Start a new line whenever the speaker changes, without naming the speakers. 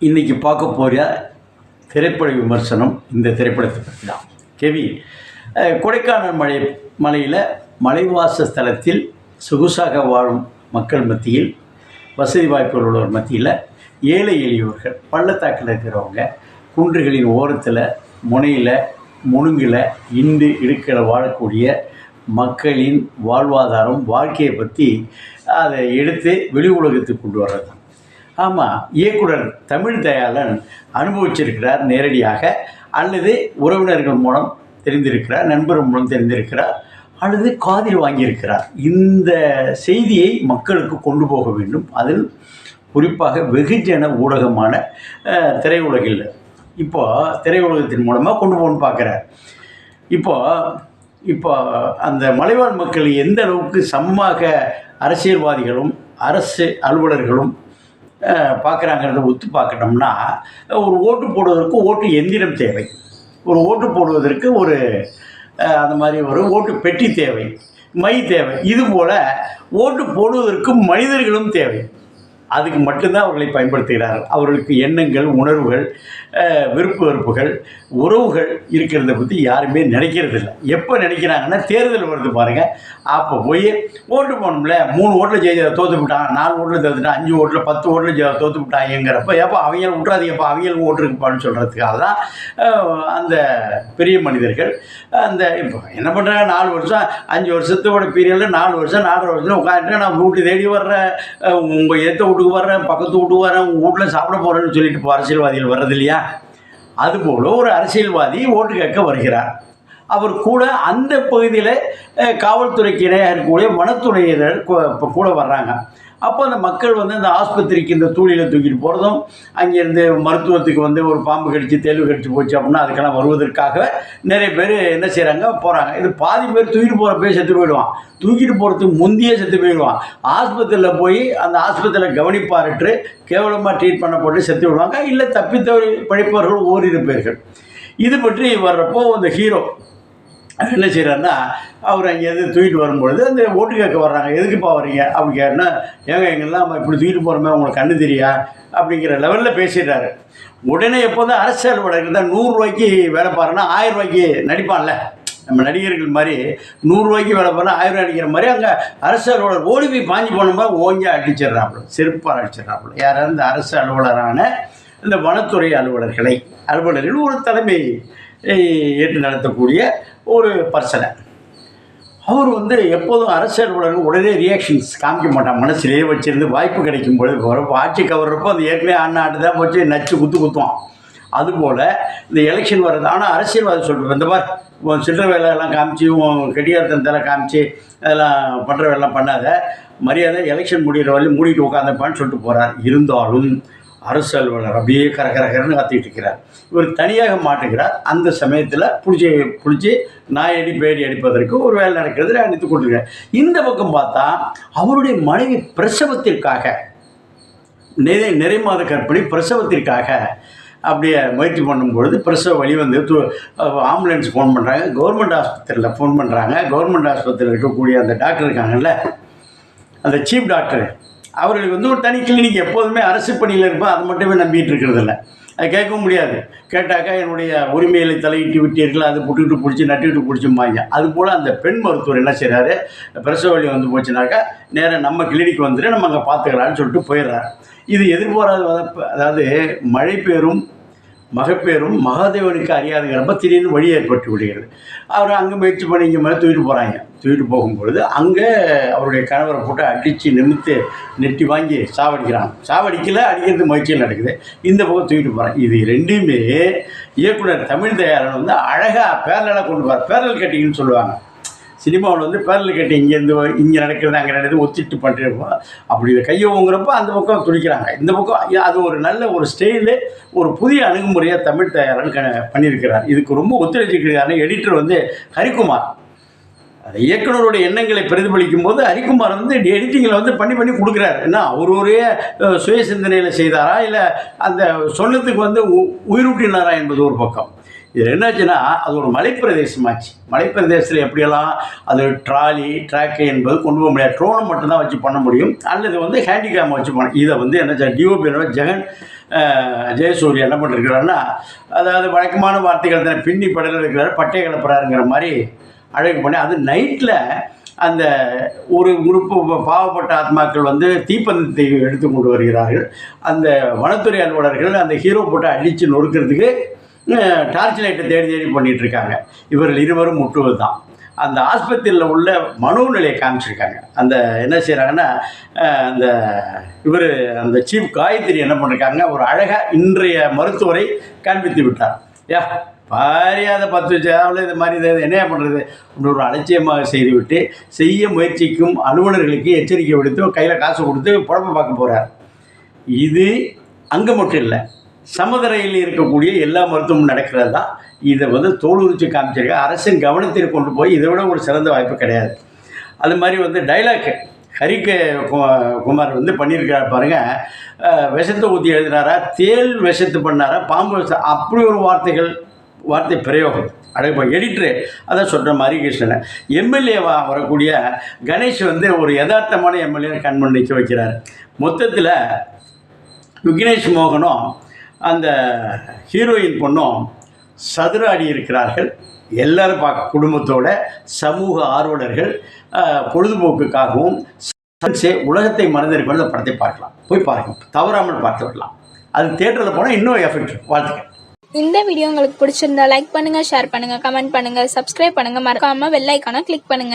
இன்றைக்கி பார்க்க போகிற திரைப்பட விமர்சனம் இந்த திரைப்படத்தை பற்றி தான். கெவி கொடைக்கானல் மலை மலையில் மலைவாச ஸ்தலத்தில் சொகுசாக வாழும் மக்கள் மத்தியில் வசதி வாய்ப்புகள் உள்ளவர் மத்தியில் ஏழை எளியவர்கள் பள்ளத்தாக்கில் இருக்கிறவங்க குன்றுகளின் ஓரத்தில் முனையில் முழுங்கில் இண்டு இடுக்கில் வாழக்கூடிய மக்களின் வாழ்வாதாரம் வாழ்க்கையை பற்றி அதை எடுத்து வெளி உலகத்துக்கு கொண்டு வர்றது தான் ஆமாம் இயக்குனர் தமிழ் தயாளன் அனுபவிச்சிருக்கிறார் நேரடியாக அல்லது உறவினர்கள் மூலம் தெரிந்திருக்கிறார் நண்பர்கள் மூலம் தெரிந்திருக்கிறார் அல்லது காதில் வாங்கியிருக்கிறார். இந்த செய்தியை மக்களுக்கு கொண்டு போக வேண்டும். அதில் குறிப்பாக வெகுஜன ஊடகமான திரையுலகில். இப்போ திரையுலகத்தின் மூலமாக கொண்டு போகணும்னு பார்க்குறார். இப்போ இப்போ அந்த மலைவாழ் மக்கள் எந்த அளவுக்கு சமமாக அரசியல்வாதிகளும் அரசு அலுவலர்களும் பார்க்குறாங்கிறத ஒத்து பார்க்கணும்னா ஒரு ஓட்டு போடுவதற்கு ஓட்டு எந்திரம் தேவை. ஒரு ஓட்டு போடுவதற்கு ஒரு அந்த மாதிரி ஒரு ஓட்டு பெட்டி தேவை. மை தேவை. இது போல் ஓட்டு போடுவதற்கு மனிதர்களும் தேவை. அதுக்கு மட்டும்தான் அவர்களை பயன்படுத்துகிறார்கள் அவர்களுக்கு எண்ணங்கள் உணர்வுகள் விருப்பு வெறுப்புகள் உறவுகள் இருக்கிறத பற்றி யாருமே நினைக்கிறதில்ல. எப்போ நினைக்கிறாங்கன்னா தேர்தல் வருது பாருங்கள் அப்போ போய் ஓட்டு போகணும்ல மூணு ஓட்டில் ஜெயிச்ச தோற்று விட்டான் நாலு ஓட்டில் தோத்துட்டான் அஞ்சு ஓட்டில் பத்து ஓட்டில் ஜெ தோற்று விட்டாங்கிறப்ப எப்போ அவங்க விட்றாதீங்கப்பா அவங்களுக்கு ஓட்டு இருக்குப்பான்னு சொல்கிறதுக்காக தான் அந்த பெரிய மனிதர்கள் அந்த இப்போ என்ன பண்ணுறாங்க நாலு வருஷம் அஞ்சு வருஷத்தோட பீரியடில் நாலு வருஷம் நாலரை வருஷம் உட்காந்துட்டு நான் வீட்டு தேடி வர்ற உங்கள் ஏற்ற வீட்டுக்கு வர்றேன் பக்கத்து வீட்டுக்கு வரேன் உங்கள் வீட்டில் சாப்பிட போகிறேன்னு சொல்லிட்டு இப்போ அரசியல்வாதிகள் வர்றது இல்லையா? அதுபோல் ஒரு அரசியல்வாதி ஓட்டு கேட்க வருகிறார். அவர் கூட அந்த பகுதியில் காவல்துறைக்கு இணையாக இருக்கக்கூடிய வனத்துறையினர் கூட வர்றாங்க. அப்போ அந்த மக்கள் வந்து அந்த ஆஸ்பத்திரிக்கு இந்த தூளியில் தூக்கிட்டு போகிறதும் அங்கேருந்து மருத்துவத்துக்கு வந்து ஒரு பாம்பு கடிச்சு தேர்வு கடிச்சு போச்சு அப்படின்னா அதுக்கெல்லாம் வருவதற்காக நிறைய பேர் என்ன செய்கிறாங்க போகிறாங்க இது பாதி பேர் தூக்கிட்டு போகிறப்பே செத்து போயிடுவான். தூக்கிட்டு போகிறதுக்கு முந்தையே செத்து போயிடுவான். ஆஸ்பத்திரியில் போய் அந்த ஆஸ்பத்திரியில் கவனிப்பாரற்று கேவலமாக ட்ரீட் பண்ணப்பட்டு செத்து விடுவாங்க. இல்லை தப்பித்த படிப்பவர்கள் ஓரிரு பேர்கள். இது பற்றி வர்றப்போ அந்த ஹீரோ என்ன செய்கிறாருன்னா அவர் அங்கேருந்து தூக்கிட்டு வரும்பொழுது அந்த ஓட்டு கேட்க வர்றாங்க. எதுக்குப்பா வர்றீங்க? அப்படி கேட்டனா ஏங்க எங்கெல்லாம் நம்ம இப்படி தூக்கிட்டு போகிறோமே உங்களுக்கு கண்ணு தெரியா? அப்படிங்கிற லெவலில் பேசிடுறாரு. உடனே எப்போதும் அரசு அலுவலர் தான் நூறுரூவாய்க்கு வேலை பாருன்னா ஆயிரம் ரூபாய்க்கு நடிப்பான்ல. நம்ம நடிகர்கள் மாதிரி நூறுரூவாய்க்கு வேலை பண்ணால் ஆயிரம் ரூபாய் அடிக்கிற மாதிரி அங்கே அரசு அலுவலர் ஓடி போய் பாஞ்சு போனோம்னா ஓங்கி அடிச்சிடுறாப்புல செருப்பாக அடிச்சிடுறாப்புல. யாராவது இந்த அரசு அலுவலரான இந்த வனத்துறை அலுவலர்களை அலுவலர்கள் ஒரு தலைமை ஏற்று நடத்தக்கூடிய ஒரு பர்சனை. அவர் வந்து எப்போதும் அரசியல் அலுவலர்கள் உடனே ரியாக்ஷன்ஸ் காமிக்க மாட்டான். மனசுலேயே வச்சிருந்து வாய்ப்பு கிடைக்கும் பொழுது வரப்போ ஆட்சி கவர்றப்போ அந்த ஏற்கனவே ஆண்டு தான் போச்சு நச்சு குத்து குத்துவான். அதுபோல் இந்த எலெக்ஷன் வர்றது ஆனால் அரசியல்வாதி சொல்கிறது இந்த மாதிரி சில்லற வேலையெல்லாம் காமிச்சு உன் காமிச்சு அதெல்லாம் பண்ணுற வேலைலாம் பண்ணாத மரியாதை எலெக்ஷன் முடிகிற வரையும் மூடிட்டு உட்காந்துப்பான்னு சொல்லிட்டு போகிறார் இருந்தாலும் அரசு அலுவலர் அப்படியே கரகரகரன்னு கர கத்திட்டு இருக்கிறார். இவர் தனியாக மாட்டுகிறார். அந்த சமயத்தில் பிடிச்சி பிடிச்சி நாயடி பேடி அடிப்பதற்கு ஒரு வேலை நடக்கிறது. அடித்து கொண்டிருக்கிறார். இந்த பக்கம் பார்த்தா அவருடைய மனைவி பிரசவத்திற்காக நிறை நிறை மாத பிரசவத்திற்காக அப்படியே முயற்சி பண்ணும் பொழுது பிரசவ வழி வந்து து ஆம்புலன்ஸ் ஃபோன் பண்ணுறாங்க கவர்மெண்ட் ஆஸ்பத்திரியில் ஃபோன் பண்ணுறாங்க கவர்மெண்ட் ஆஸ்பத்திரியில் இருக்கக்கூடிய அந்த டாக்டர் இருக்காங்கல்ல அந்த சீஃப் டாக்டர் அவர்களுக்கு வந்து ஒரு தனி கிளினிக் எப்போதுமே அரசு பணியில் இருப்போம் அது மட்டுமே நம்பிட்டு இருக்கிறதில்ல அது கேட்கவும் முடியாது. கேட்டாக்கா என்னுடைய உரிமைகளை தலையிட்டு விட்டீர்கள்? அது புட்டுக்கிட்டு பிடிச்சி நட்டுக்கிட்டு அது அதுபோல் அந்த பெண் மருத்துவர் என்ன செய்கிறாரு பிரசவ வழி வந்து போச்சுனாக்கா நேராக நம்ம கிளினிக் வந்துட்டு நம்ம அங்கே பார்த்துக்கலான்னு சொல்லிட்டு போயிடுறாரு. இது எதிர்பாராத அதாவது மழை பெயரும் மகப்பேரும் மகாதேவனுக்கு அறியாதுங்கிறப்ப திடீர்னு வழி ஏற்பட்டு விடுகிறது. அவர் அங்கே முயற்சி பண்ணி இங்கே மேலே தூக்கிட்டு போகிறாங்க தூக்கிட்டு போகும்பொழுது அங்கே அவருடைய கணவரை போட்டு அடித்து நிமித்து நெட்டி வாங்கி சாவடிக்கிறாங்க. சாவடிக்கல அடிக்கிறது முயற்சியில் நடக்குது. இந்த பக்கம் தூக்கிட்டு போகிறாங்க இது ரெண்டுமே இயக்குனர் தமிழ் தயாரன் வந்து அழகாக பேரலாக கொண்டு போகிறார் பேரல் கட்டிங்கன்னு சொல்லுவாங்க. சினிமாவில் வந்து பேரல் கட்டி இங்கேருந்து இங்கே நடக்கிறது அங்கே நடந்து ஒத்திட்டு பண்ணுறப்போ அப்படி இதை கையை அந்த பக்கம் துடிக்கிறாங்க. இந்த பக்கம் அது ஒரு நல்ல ஒரு ஸ்டைலு ஒரு புதிய அணுகுமுறையாக தமிழ் தயாரன் க பண்ணியிருக்கிறார். இதுக்கு ரொம்ப ஒத்துழைச்சிருக்கிறாரு எடிட்டர் வந்து ஹரிக்குமார் அந்த இயக்குனருடைய எண்ணங்களை பிரதிபலிக்கும் போது ஹரிக்குமார் வந்து எடிட்டிங்கில் வந்து பண்ணி பண்ணி கொடுக்குறாரு. என்ன அவர் ஒரே சுய சிந்தனையில் செய்தாரா? இல்லை அந்த சொன்னதுக்கு வந்து உ- உயிரூட்டினாரா என்பது ஒரு பக்கம். இது என்னாச்சுன்னா அது ஒரு மலைப்பிரதேசமாச்சு. மலைப்பிரதேசத்தில் எப்படியெல்லாம் அது ட்ராலி ட்ராக்கு என்பது கொண்டு போக முடியாது. ட்ரோனை மட்டும்தான் வச்சு பண்ண முடியும். அல்லது வந்து ஹேண்டிகேம் வச்சு பண்ண இதை வந்து என்ன டிஓபியோட ஜெகன் ஜெயசூரிய என்ன பண்ணிருக்கிறாருன்னா அதாவது வழக்கமான வார்த்தைகள் தானே பின்னி படலில் இருக்கிறாரு பட்டை கிளப்புறாருங்கிற மாதிரி அழைப்பு பண்ணி அது நைட்டில் அந்த ஒரு குரூப்பு பாவப்பட்ட ஆத்மாக்கள் வந்து தீப்பந்தத்தை எடுத்து கொண்டு வருகிறார்கள். அந்த வனத்துறை அலுவலர்கள் அந்த ஹீரோ போட்டு அடித்து நொறுக்கிறதுக்கு டார்ச் லைட்டை தேடி தேடி பண்ணிகிட்டு இருக்காங்க இவர்கள் இருவரும் முட்டுவது தான். அந்த ஆஸ்பத்திரியில் உள்ள மனோநிலையை காமிச்சிருக்காங்க. அந்த என்ன செய்கிறாங்கன்னா அந்த இவர் அந்த சீஃப் காயத்ரி என்ன பண்ணிருக்காங்க ஒரு அழகாக இன்றைய மருத்துவரை காண்பித்து விட்டார். யா பாரியாத பத்து சேவல இது மாதிரி இது என்ன பண்ணுறது அப்படின்னு ஒரு அலட்சியமாக செய்துவிட்டு செய்ய முயற்சிக்கும் அலுவலர்களுக்கு எச்சரிக்கை விடுத்து கையில் காசு கொடுத்து குழப்ப பார்க்க போகிறார் இது அங்கே மட்டும் இல்லை சமதரையில் இருக்கக்கூடிய எல்லா மருத்துவமும் நடக்கிறது தான் இதை வந்து தோல் உரிச்சு காமிச்சிருக்க. அரசின் கவனத்தில் கொண்டு போய் இதை விட ஒரு சிறந்த வாய்ப்பு கிடையாது. அது மாதிரி வந்து டைலாக் ஹரிக்க குமார் வந்து பண்ணியிருக்காரு பாருங்கள் விஷத்தை ஊற்றி எழுதினாரா? தேல் விஷத்து பண்ணாரா? பாம்பு அப்படி ஒரு வார்த்தைகள் வார்த்தை பிரயோகம். அழகு எடிட்ரு அதான் சொல்கிற மாதிரி கிருஷ்ணன். எம்எல்ஏவா வரக்கூடிய கணேஷ் வந்து ஒரு யதார்த்தமான எம்எல்ஏ கண் நிற்க வைக்கிறார். மொத்தத்தில் விக்னேஷ் மோகனும் அந்த ஹீரோயின் பொண்ணும் சதுராடி இருக்கிறார்கள். எல்லாரும் பார்க்க குடும்பத்தோட சமூக ஆர்வலர்கள் பொழுதுபோக்குக்காகவும் உலகத்தை மறந்திருக்கிற அந்த படத்தை பார்க்கலாம். போய் பார்க்கலாம் தவறாமல் பார்த்து வரலாம் அது தேட்டரில் போனால் இன்னும் எஃபெக்ட் வாழ்த்துக்கள்.
இந்த வீடியோ உங்களுக்கு பிடிச்சிருந்தா லைக் பண்ணுங்க ஷேர் பண்ணுங்க கமெண்ட் பண்ணுங்க சப்ஸ்கிரைப் பண்ணுங்க. மறக்காம வெள்ளைக்கான கிளிக் பண்ணுங்க.